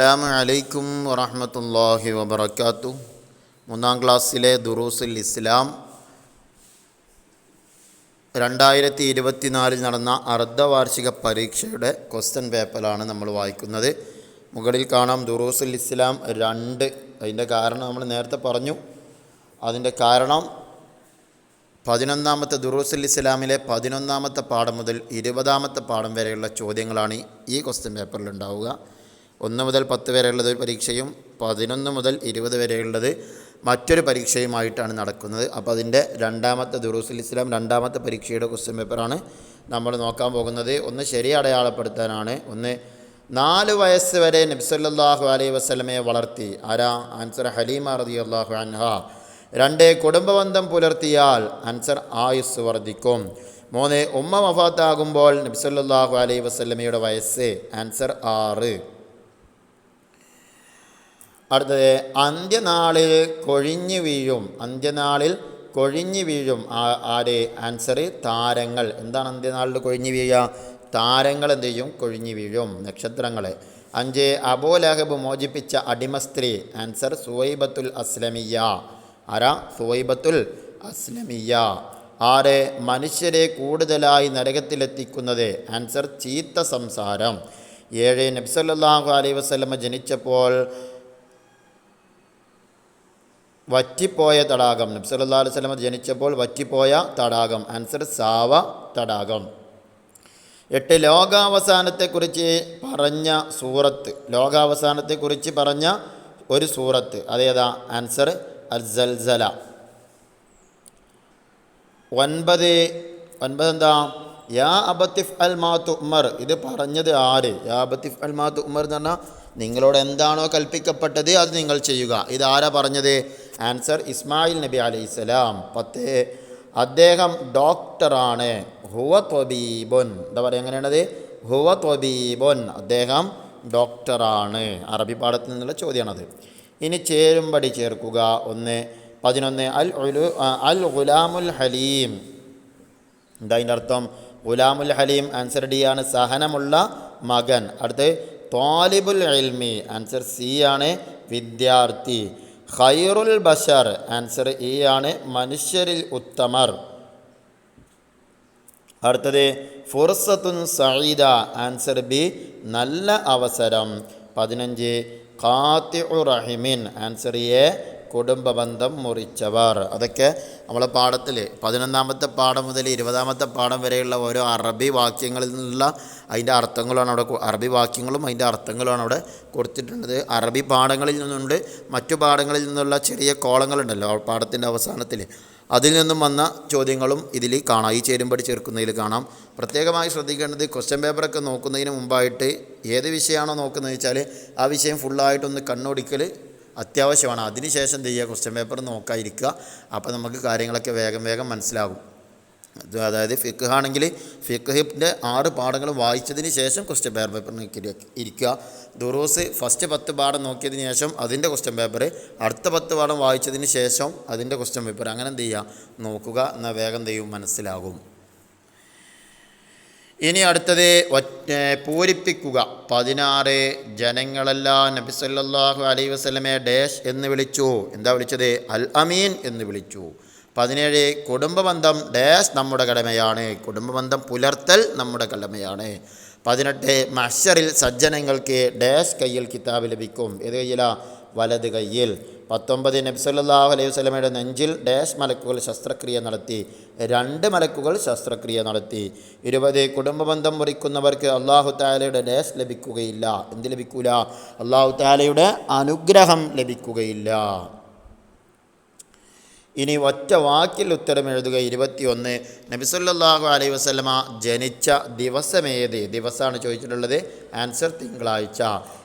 അസ്സാം അലൈക്കും വറഹമത്തല്ലാഹി വബർക്കാത്തു മൂന്നാം ക്ലാസ്സിലെ ദുറൂസുൽ ഇസ്ലാം. രണ്ടായിരത്തി ഇരുപത്തിനാലിൽ നടന്ന അർദ്ധവാർഷിക പരീക്ഷയുടെ ക്വസ്റ്റ്യൻ പേപ്പറാണ് നമ്മൾ വായിക്കുന്നത്. മുകളിൽ കാണാം ദുറൂസുൽ ഇസ്ലാം രണ്ട്. അതിന്റെ കാരണം നമ്മൾ നേരത്തെ പറഞ്ഞു. അതിന്റെ കാരണം പതിനൊന്നാമത്തെ ദുറൂസുൽ ഇസ്ലാമിലെ പതിനൊന്നാമത്തെ പാഠം മുതൽ ഇരുപതാമത്തെ പാഠം വരെയുള്ള ചോദ്യങ്ങളാണ് ഈ ക്വസ്റ്റ്യൻ പേപ്പറിൽ ഉണ്ടാവുക. ഒന്ന് മുതൽ പത്ത് വരെയുള്ളത് ഒരു പരീക്ഷയും പതിനൊന്ന് മുതൽ ഇരുപത് വരെയുള്ളത് മറ്റൊരു പരീക്ഷയുമായിട്ടാണ് നടക്കുന്നത്. അപ്പോൾ അതിന്റെ രണ്ടാമത്തെ ദുറൂസുൽ ഇസ്ലാം രണ്ടാമത്തെ പരീക്ഷയുടെ ക്വസ്റ്റ്യൻ പേപ്പറാണ് നമ്മൾ നോക്കാൻ പോകുന്നത്. ഒന്ന് ശരി അടയാളപ്പെടുത്താനാണ്. ഒന്ന് നാല് വയസ്സ് വരെ നബ്സല്ലാഹു അലൈഹി വസ്ലമയെ വളർത്തി. ആരാ? ആൻസർ ഹലീമ റതി അള്ളാഹു അൻഹ. രണ്ട് കുടുംബബന്ധം പുലർത്തിയാൽ ആൻസർ ആയുസ് വർദ്ധിക്കും. മൂന്ന് ഉമ്മ വഫാത്താകുമ്പോൾ നബ്സല്ലാഹു അലൈഹി വസ്ലമയുടെ വയസ്സ് ആൻസർ ആറ്. അടുത്തത് അന്ത്യനാളിൽ കൊഴിഞ്ഞു വീഴും. അന്ത്യനാളിൽ കൊഴിഞ്ഞു വീഴും. ആരെ? ആൻസർ താരങ്ങൾ. എന്താണ് അന്ത്യനാളിൽ കൊഴിഞ്ഞു വീഴുക? താരങ്ങൾ എന്ത് ചെയ്യും? കൊഴിഞ്ഞു വീഴും. നക്ഷത്രങ്ങൾ. അഞ്ച് അബോലഹബ് മോചിപ്പിച്ച അടിമസ്ത്രീ ആൻസർ സുവൈബത്തുൽ അസ്ലമിയ. ആരാ? സുവൈബത്തുൽ അസ്ലമിയ. ആറ് മനുഷ്യരെ കൂടുതലായി നരകത്തിലെത്തിക്കുന്നത്. ആൻസർ ചീത്ത സംസാരം. ഏഴ് നബ്സല്ലാഹു അലൈഹി വസ്ലമ ജനിച്ചപ്പോൾ വറ്റിപ്പോയ തടാകം. നബ്സല്ലാ അലൈഹി സ്വലമ ജനിച്ചപ്പോൾ വറ്റിപ്പോയ തടാകം. ആൻസർ സാവ തടാകം. എട്ട് ലോകാവസാനത്തെക്കുറിച്ച് പറഞ്ഞ സൂറത്ത്. ലോകാവസാനത്തെക്കുറിച്ച് പറഞ്ഞ ഒരു സൂറത്ത്. അതേതാ ആൻസർ അൽസൽസല. ഒൻപത് എന്താ യാ അബത്തിഫ് അൽ മാത്തു ഉമർ. ഇത് പറഞ്ഞത് ആര്? യാ അബത്തിഫ് അൽ മാത്തു ഉമർ എന്ന് പറഞ്ഞാൽ നിങ്ങളോട് എന്താണോ കൽപ്പിക്കപ്പെട്ടത് അത് നിങ്ങൾ ചെയ്യുക. ഇത് ആരാ പറഞ്ഞത്? ആൻസർ ഇസ്മായിൽ നബി അലൈഹി സ്വലാം. പത്ത്. അദ്ദേഹം ഡോക്ടറാണ്. ഹുവ ത്വബീബുൻ. എന്താ പറയുക എങ്ങനെയാണത്? ഹുവ ത്വബീബുൻ. അദ്ദേഹം ഡോക്ടറാണ്. അറബി പാഠത്തിൽ നിന്നുള്ള ചോദ്യമാണത്. ഇനി ചേരുംപടി ചേർക്കുക. ഒന്ന് പതിനൊന്ന്. അൽ ഉലു അൽ ഗുലാമുൽ ഹലീം. എന്താ അതിന്റെ അർത്ഥം? ഗുലാമുൽ ഹലീം ആൻസർ ഡി ആണ്. സഹനമുള്ള മകൻ. അടുത്ത് ത്വാലിബുൽ എൽമി ആൻസർ സി ആണ്. വിദ്യാർത്ഥി. ഖൈറുൽ ബഷർ ആൻസർ ഇ ആണ്. മനുഷ്യരിൽ ഉത്തമർ. അടുത്തത് ഫുർസത്തുൻ സഈദ. ആൻസർ ബി നല്ല അവസരം. പതിനഞ്ച് ഖാത്തിഉ റഹിമിൻ. ആൻസർ എ കുടുംബബന്ധം മുറിച്ചവർ. അതൊക്കെ നമ്മൾ പാഠത്തിൽ പതിനൊന്നാമത്തെ പാഠം മുതൽ ഇരുപതാമത്തെ പാഠം വരെയുള്ള ഓരോ അറബി വാക്യങ്ങളിൽ നിന്നുള്ള അതിന്റെ അർത്ഥങ്ങളാണ് അവിടെ അറബി വാക്യങ്ങളും അതിന്റെ അർത്ഥങ്ങളുമാണ് അവിടെ കൊടുത്തിട്ടുള്ളത്. അറബി പാഠങ്ങളിൽ നിന്നുണ്ട്. മറ്റു പാഠങ്ങളിൽ നിന്നുള്ള ചെറിയ കോളങ്ങളുണ്ടല്ലോ പാഠത്തിന്റെ അവസാനത്തിൽ. അതിൽ നിന്നും വന്ന ചോദ്യങ്ങളും ഇതിൽ കാണാം. ഈ ചേരുമ്പടി ചേർക്കുന്നതിൽ കാണാം. പ്രത്യേകമായി ശ്രദ്ധിക്കേണ്ടത് ക്വസ്റ്റ്യൻ പേപ്പറൊക്കെ നോക്കുന്നതിന് മുമ്പായിട്ട് ഏത് വിഷയമാണോ നോക്കുന്നത് വെച്ചാൽ ആ വിഷയം ഫുള്ളായിട്ടൊന്ന് കണ്ണോടിക്കൽ അത്യാവശ്യമാണ്. അതിനുശേഷം എന്ത് ചെയ്യുക ക്വസ്റ്റ്യൻ പേപ്പർ നോക്കാതിരിക്കുക അപ്പോൾ നമുക്ക് കാര്യങ്ങളൊക്കെ വേഗം വേഗം മനസ്സിലാകും അത് അതായത് ഫിഖ് ആണെങ്കിൽ ഫിഖ്ഹിന്റെ ആറ് പാഠങ്ങൾ വായിച്ചതിന് ശേഷം ക്വസ്റ്റ്യൻ പേപ്പർ പേപ്പർ ഇരിക്കുക ദുറൂസ് ഫസ്റ്റ് പത്ത് പാഠം നോക്കിയതിന് ശേഷം അതിന്റെ ക്വസ്റ്റ്യൻ പേപ്പർ അടുത്ത പത്ത് പാഠം വായിച്ചതിന് ശേഷം അതിന്റെ ക്വസ്റ്റ്യൻ പേപ്പർ അങ്ങനെ എന്ത് ചെയ്യുക നോക്കുക. എന്നാൽ വേഗം ചെയ്യും മനസ്സിലാകും. ഇനി അടുത്തത് പൂരിപ്പിക്കുക. പതിനാറ് ജനങ്ങളെല്ലാം നബി സല്ലല്ലാഹു അലൈഹി വസല്ലമയെ ഡേഷ് എന്ന് വിളിച്ചു. എന്താ വിളിച്ചത്? അൽ അമീൻ എന്ന് വിളിച്ചു. പതിനേഴ് കുടുംബബന്ധം ഡേഷ് നമ്മുടെ കടമയാണ്. കുടുംബബന്ധം പുലർത്തൽ നമ്മുടെ കടമയാണ്. പതിനെട്ട് മഷറിൽ സജ്ജനങ്ങൾക്ക് ഡാഷ് കയ്യിൽ കിതാബ് ലഭിക്കും. ഏത് കയ്യിലാ? വലത് കയ്യിൽ. പത്തൊമ്പത് നബി സല്ലല്ലാഹു അലൈഹി വസല്ലമയുടെ നെഞ്ചിൽ ഡാഷ് മലക്കുകൾ ശസ്ത്രക്രിയ നടത്തി രണ്ട് മലക്കുകൾ ശസ്ത്രക്രിയ നടത്തി. ഇരുപത് കുടുംബബന്ധം മുറിക്കുന്നവർക്ക് അള്ളാഹു താലയുടെ ഡാഷ് ലഭിക്കുകയില്ല. എന്ത് ലഭിക്കൂല? അള്ളാഹു താലയുടെ അനുഗ്രഹം ലഭിക്കുകയില്ല. ഇനി ഒറ്റ വാക്കിൽ ഉത്തരം എഴുതുക. ഇരുപത്തിയൊന്ന്. നബിസല്ലാഹു അലൈഹി വസ്ലമ ജനിച്ച ദിവസമേത്? ദിവസമാണ് ചോദിച്ചിട്ടുള്ളത്. ആൻസർ തിങ്കളാഴ്ച.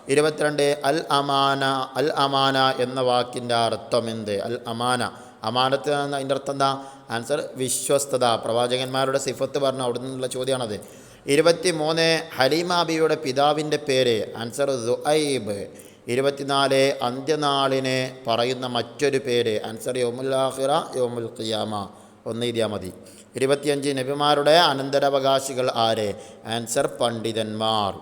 ഇരുപത്തിരണ്ട് അൽ അമാന അൽ അമാന എന്ന വാക്കിന്റെ അർത്ഥം എന്ത്? അൽ അമാന. അമാനത്ത് അതിന്റെ അർത്ഥം എന്താ? ആൻസർ വിശ്വസ്തത. പ്രവാചകന്മാരുടെ സിഫത്ത് പറഞ്ഞ അവിടെ നിന്നുള്ള ചോദ്യമാണത്. ഇരുപത്തി മൂന്ന് ഹലീമാബിയുടെ പിതാവിന്റെ പേര്. ആൻസർ ദുഐബ്. ഇരുപത്തിനാല് അന്ത്യനാളിന് പറയുന്ന മറ്റൊരു പേര്. ആൻസർ യോമുല്ലാഹിറ യോമുൽ ഖിയാമ ഒന്ന് എഴുതിയാൽ മതി. ഇരുപത്തിയഞ്ച് നബിമാരുടെ അനന്തരാവകാശികൾ ആര്? ആൻസർ പണ്ഡിതന്മാർ.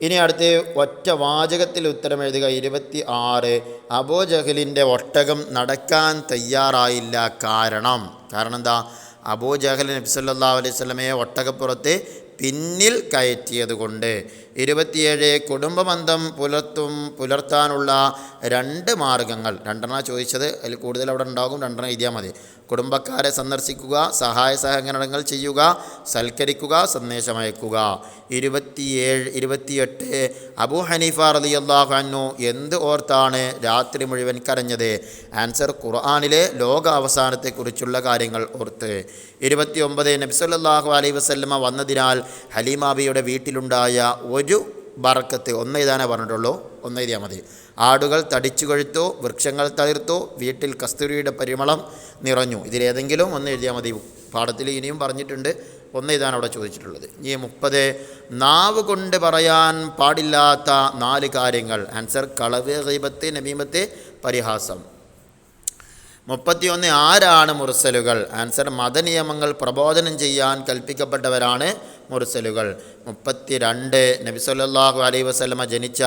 ഇനി അടുത്ത് ഒറ്റ വാചകത്തിൽ ഉത്തരം എഴുതുക. ഇരുപത്തി ആറ് അബോജഹലിന്റെ ഒട്ടകം നടക്കാൻ തയ്യാറായില്ല കാരണം. കാരണം എന്താ? അബൂജഹൽ നബി സല്ലല്ലാഹു അലൈഹി സ്വലമയെ ഒട്ടകപ്പുറത്ത് പിന്നിൽ കയറ്റിയതുകൊണ്ട് ഇരുപത്തിയേഴ് കുടുംബബന്ധം പുലർത്തും പുലർത്താനുള്ള രണ്ട് മാർഗങ്ങൾ. രണ്ടെണ്ണം ചോദിച്ചത്. അതിൽ കൂടുതൽ അവിടെ ഉണ്ടാകും. രണ്ടെണ്ണം എഴുതിയാൽ മതി. കുടുംബക്കാരെ സന്ദർശിക്കുക സഹായ സഹകരണങ്ങൾ ചെയ്യുക സൽക്കരിക്കുക സന്ദേശം അയക്കുക. ഇരുപത്തിയേഴ് ഇരുപത്തിയെട്ട് അബു ഹനീഫ റലി അള്ളാഹു എന്ത് ഓർത്താണ് രാത്രി മുഴുവൻ കരഞ്ഞത്? ആൻസർ ഖുർആാനിലെ ലോക അവസാനത്തെക്കുറിച്ചുള്ള കാര്യങ്ങൾ ഓർത്ത്. ഇരുപത്തിയൊമ്പത് നബ്സല്ലാഹു അലൈ വസല്ലമ വന്നതിനാൽ ഹലീമാബിയുടെ വീട്ടിലുണ്ടായ ഒരു ബറക്കത്ത് ഒന്ന് പറഞ്ഞിട്ടുള്ളൂ. ഒന്നെഴുതിയാൽ മതി. ആടുകൾ തടിച്ചു കൊഴുത്തു വൃക്ഷങ്ങൾ തളിർത്തു വീട്ടിൽ കസ്തൂരിയുടെ പരിമളം നിറഞ്ഞു. ഇതിലേതെങ്കിലും ഒന്ന് എഴുതിയാൽ മതി. പാഠത്തിൽ ഇനിയും പറഞ്ഞിട്ടുണ്ട്. ഒന്ന് ഇതാണ് അവിടെ ചോദിച്ചിട്ടുള്ളത്. ഈ മുപ്പത് നാവ് കൊണ്ട് പറയാൻ പാടില്ലാത്ത നാല് കാര്യങ്ങൾ. ആൻസർ കളവ് ഹൈബത്ത് നമീമത്ത് പരിഹാസം. മുപ്പത്തിയൊന്ന് ആരാണ് മുർസലുകൾ? ആൻസർ മതനിയമങ്ങൾ പ്രബോധനം ചെയ്യാൻ കൽപ്പിക്കപ്പെട്ടവരാണ് മുർസലുകൾ. നബി സല്ലല്ലാഹു അലൈഹി വസല്ലമ ജനിച്ച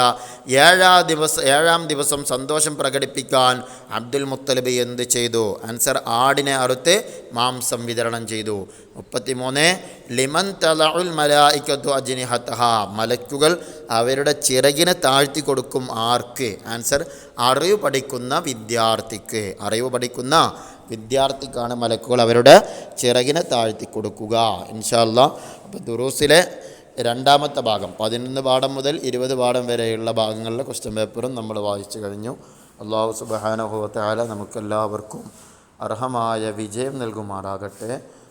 ഏഴാം ദിവസം ഏഴാം ദിവസം സന്തോഷം പ്രകടിപ്പിക്കാൻ അബ്ദുൽ മുത്തലിബ് എന്ത് ചെയ്തു? ആൻസർ ആടിനെ അറുത്ത് മാംസം വിതരണം ചെയ്തു. മുപ്പത്തിമൂന്ന് ലിമൻ തലഉൽ മലായിക്കത്തു അജ്നിഹത്തഹ. മലക്കുകൾ അവരുടെ ചിറകിനെ താഴ്ത്തി കൊടുക്കും ആർക്ക്? ആൻസർ അറിവ് പഠിക്കുന്ന വിദ്യാർത്ഥിക്ക്. അറിവ് പഠിക്കുന്ന വിദ്യാർത്ഥിക്കാണ് മലക്കുകൾ അവരുടെ ചിറകിനെ താഴ്ത്തി കൊടുക്കുക. ഇൻഷാല്ല അപ്പോൾ ദുറൂസിലെ രണ്ടാമത്തെ ഭാഗം പതിനൊന്ന് പാഠം മുതൽ ഇരുപത് പാഠം വരെയുള്ള ഭാഗങ്ങളിലെ ക്വസ്റ്റ്യൻ പേപ്പറും നമ്മൾ വായിച്ചു കഴിഞ്ഞു. അള്ളാഹു സുബാനുഭവത്താല നമുക്കെല്ലാവർക്കും അർഹമായ വിജയം നൽകുമാറാകട്ടെ.